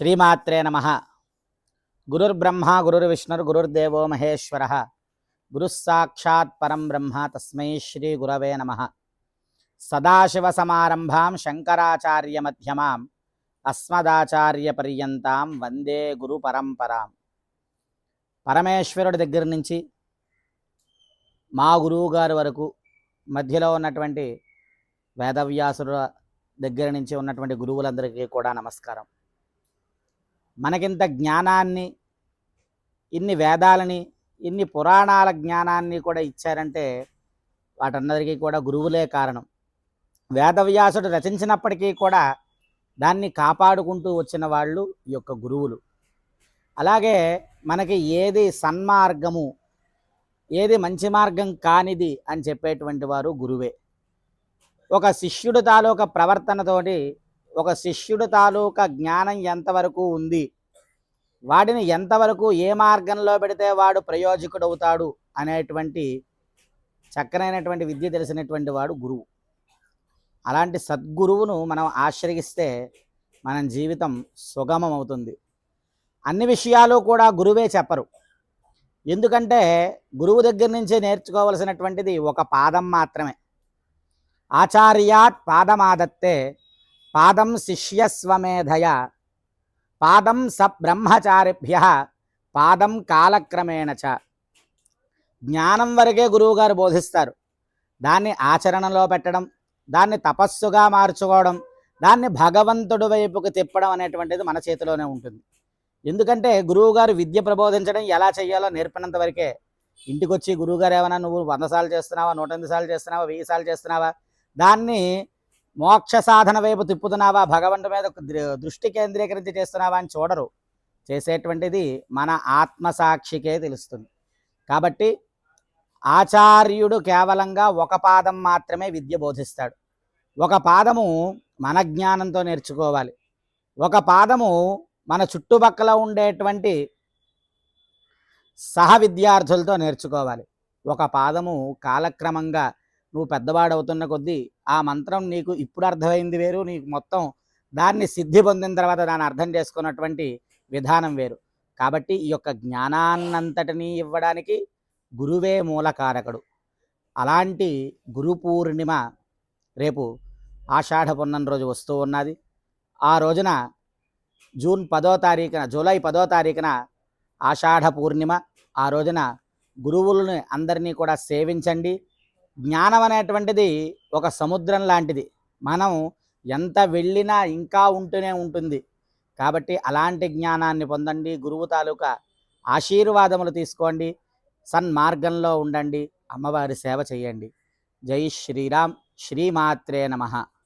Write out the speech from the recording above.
శ్రీమాత్రే నమ. గురుర్బ్రహ్మ గురుర్విష్ణుర్ గురుర్దేవో మహేశ్వర. గురుస్సాక్షాత్ పరం బ్రహ్మ తస్మై శ్రీ గురవే నమ. సదాశివసమారంభాం శంకరాచార్యమ్యమాం అస్మదాచార్యపర్యంతాం వందే గురు పరంపరాం. పరమేశ్వరుడి దగ్గర నుంచి మా గురువుగారు వరకు మధ్యలో ఉన్నటువంటి వేదవ్యాసుల దగ్గర నుంచి ఉన్నటువంటి గురువులందరికీ కూడా నమస్కారం. మనకింత జ్ఞానాన్ని ఇన్ని వేదాలని ఇన్ని పురాణాల జ్ఞానాన్ని కూడా ఇచ్చారంటే వాటందరికీ కూడా గురువులే కారణం. వేదవ్యాసుడు రచించినప్పటికీ కూడా దాన్ని కాపాడుకుంటూ వచ్చిన వాళ్ళు ఈ యొక్క గురువులు. అలాగే మనకి ఏది సన్మార్గము ఏది మంచి మార్గం కానిది అని చెప్పేటువంటి వారు గురువే. ఒక శిష్యుడు తాలూకా ప్రవర్తనతోటి ఒక శిష్యుడు తాలూకా జ్ఞానం ఎంతవరకు ఉంది? వాడిని ఎంతవరకు ఏ మార్గంలో పెడితే వాడు ప్రయోజకుడవుతాడు? అనేటువంటి చక్కనైనటువంటి విద్య తెలిసినటువంటి వాడు గురువు. అలాంటి సద్గురువును మనం ఆశ్రయిస్తే మన జీవితం సుగమం అవుతుంది అన్ని విషయాలు కూడా గురువే చెప్పరు. ఎందుకంటే గురువు దగ్గర నుంచే నేర్చుకోవలసినటువంటిది ఒక పాదం మాత్రమే. ఆచార్యాత్ పాదమాదత్తే పాదం శిష్యస్వమేధయ పాదం సబ్రహ్మచారిభ్య పాదం కాలక్రమేణ చ. జ్ఞానం వరకే గురువుగారు బోధిస్తారు. దాన్ని ఆచరణలో పెట్టడం దాన్ని తపస్సుగా మార్చుకోవడం దాన్ని భగవంతుడి వైపుకు తిప్పడం అనేటువంటిది మన చేతిలోనే ఉంటుంది. ఎందుకంటే గురువుగారు విద్య ప్రబోధించడం ఎలా చేయాలో నేర్పినంత వరకే ఇంటికి వచ్చి గురువుగారు ఏమైనా నువ్వు వంద సార్లు చేస్తున్నావా నూట ఎనిమిది సార్లు చేస్తున్నావా వెయ్యి సార్లు చేస్తున్నావా? దాన్ని మోక్ష సాధన వైపు తిప్పుతున్నావా? భగవంతు మీద దృ- దృష్టి కేంద్రీకరించి చేస్తున్నావా అని చూడరు. చేసేటువంటిది మన ఆత్మసాక్షికే తెలుస్తుంది. కాబట్టి ఆచార్యుడు కేవలంగా ఒక పాదం మాత్రమే విద్య బోధిస్తాడు. ఒక పాదము మన జ్ఞానంతో నేర్చుకోవాలి. ఒక పాదము మన చుట్టుపక్కల ఉండేటువంటి సహ విద్యార్థులతో నేర్చుకోవాలి. ఒక పాదము కాలక్రమంగా నువ్వు పెద్దవాడవుతున్న కొద్దీ ఆ మంత్రం నీకు ఇప్పుడు అర్థమైంది వేరు నీకు మొత్తం దాన్ని సిద్ధి పొందిన తర్వాత దాన్ని అర్థం చేసుకున్నటువంటి విధానం వేరు. కాబట్టి ఈ యొక్క జ్ఞానాన్నంతటినీ ఇవ్వడానికి గురువే మూలకారకుడు. అలాంటి గురు పూర్ణిమ రేపు ఆషాఢ పున్నం రోజు వస్తూ ఉన్నది. ఆ రోజున జూన్ పదో తారీఖున జూలై పదో తారీఖున ఆషాఢ పూర్ణిమ ఆ రోజున గురువులని అందరినీ కూడా సేవించండి. జ్ఞానం అనేటువంటిది ఒక సముద్రం లాంటిది. మనం ఎంత వెళ్ళినా ఇంకా ఉంటూనే ఉంటుంది. కాబట్టి అలాంటి జ్ఞానాన్ని పొందండి. గురువు తాలూకా ఆశీర్వాదములు తీసుకోండి. సన్మార్గంలో ఉండండి. అమ్మవారి సేవ చేయండి. జై శ్రీరామ్. శ్రీమాత్రే నమః.